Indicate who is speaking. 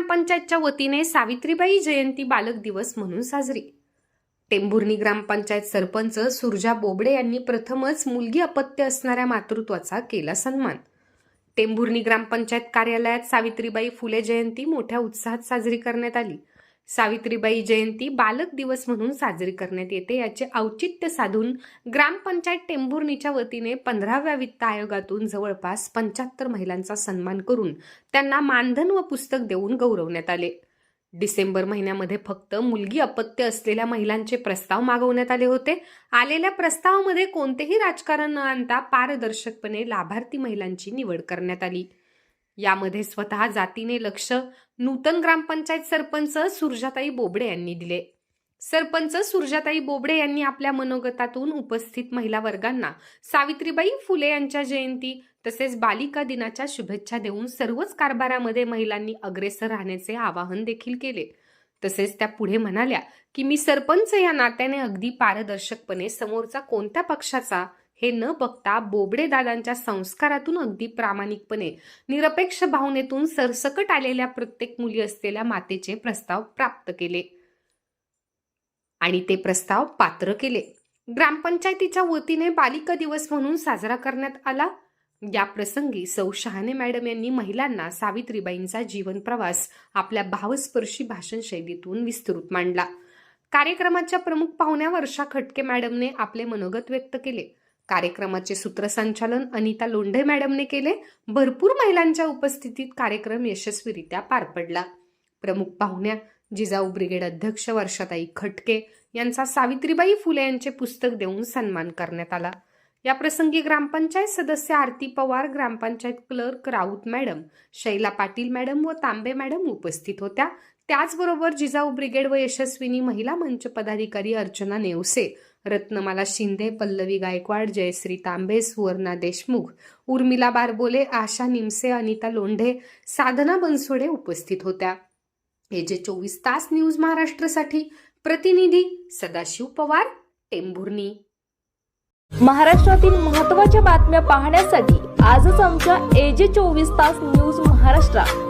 Speaker 1: ग्रामपंचायतच्या वतीने सावित्रीबाई जयंती बालक दिवस म्हणून साजरी. टेंभुर्णी ग्रामपंचायत सरपंच सुरजा बोबडे यांनी प्रथमच मुलगी अपत्य असणाऱ्या मातृत्वाचा केला सन्मान. टेंभुर्णी ग्रामपंचायत कार्यालयात सावित्रीबाई फुले जयंती मोठ्या उत्साहात साजरी करण्यात आली. सावित्रीबाई जयंती बालक दिवस म्हणून साजरी करण्यात येते. याचे औचित्य साधून ग्रामपंचायत टेंभुर्णीच्या वतीने पंधराव्या वित्त आयोगातून जवळपास पंच्याहत्तर महिलांचा सन्मान करून त्यांना मानधन व पुस्तक देऊन गौरवण्यात आले. डिसेंबर महिन्यामध्ये फक्त मुलगी अपत्य असलेल्या महिलांचे प्रस्ताव मागवण्यात आले होते. आलेल्या प्रस्तावामध्ये कोणतेही राजकारण न आणता पारदर्शकपणे लाभार्थी महिलांची निवड करण्यात आली. यामध्ये स्वतः जातीने लक्ष नूतन ग्रामपंचायत सरपंच सुरजाताई बोबडे यांनी दिले. सरपंच सुरजाताई बोबडे यांनी आपल्या मनोगतातून उपस्थित महिला वर्गांना सावित्रीबाई फुले यांच्या जयंती तसेच बालिका दिनाच्या शुभेच्छा देऊन सर्वच कारभारामध्ये महिलांनी अग्रेसर राहण्याचे आवाहन देखील केले. तसेच त्या पुढे म्हणाल्या की मी सरपंच या नात्याने अगदी पारदर्शकपणे समोरचा कोणत्या पक्षाचा हे न बघता बोबडे दादांच्या संस्कारातून अगदी प्रामाणिकपणे निरपेक्ष भावनेतून सरसकट आलेल्या प्रत्येक मुली असलेल्या मातेचे प्रस्ताव प्राप्त केले. आणि ते प्रस्ताव पात्र केले. ग्रामपंचायतीच्या वतीने बालिका दिवस म्हणून साजरा करण्यात आला. या प्रसंगी सौ शहाणे मॅडम यांनी महिलांना सावित्रीबाईंचा जीवन प्रवास आपल्या भावस्पर्शी भाषण शैलीतून विस्तृत मांडला. कार्यक्रमाच्या प्रमुख पाहुण्या वर्षा खटके मॅडमने आपले मनोगत व्यक्त केले. कार्यक्रमाचे सूत्रसंचालन अनिता लोंढे मॅडमने केले. भरपूर महिलांच्या उपस्थितीत कार्यक्रम यशस्वीरित्या पार पडला. प्रमुख पाहुण्या जिजाऊ ब्रिगेड अध्यक्ष वर्षाताई खटके यांचा सावित्रीबाई फुले यांचे पुस्तक देऊन सन्मान करण्यात आला. या प्रसंगी ग्रामपंचायत सदस्य Aarti Pawar gram panchayat clerk Raut madam Shaila Patil madam व तांबे मॅडम उपस्थित होत्या. त्याचबरोबर जिजाऊ ब्रिगेड व यशस्विनी महिला मंच पदाधिकारी अर्चना नेवसे रत्नमाला शिंदे पल्लवी गायकवाड जयश्री तांबे सुवर्णा देशमुख उर्मिला बारबोले आशा निमसे अनिता लोंढे साधना बनसोडे उपस्थित होत्या. हे जे चोवीस तास न्यूज महाराष्ट्रासाठी प्रतिनिधी सदाशिव पवार टेंभुर्णी.
Speaker 2: महाराष्ट्रातील महत्त्वाच्या बातम्या पाहण्यासाठी आजच आमच्या एजे चोवीस तास न्यूज महाराष्ट्र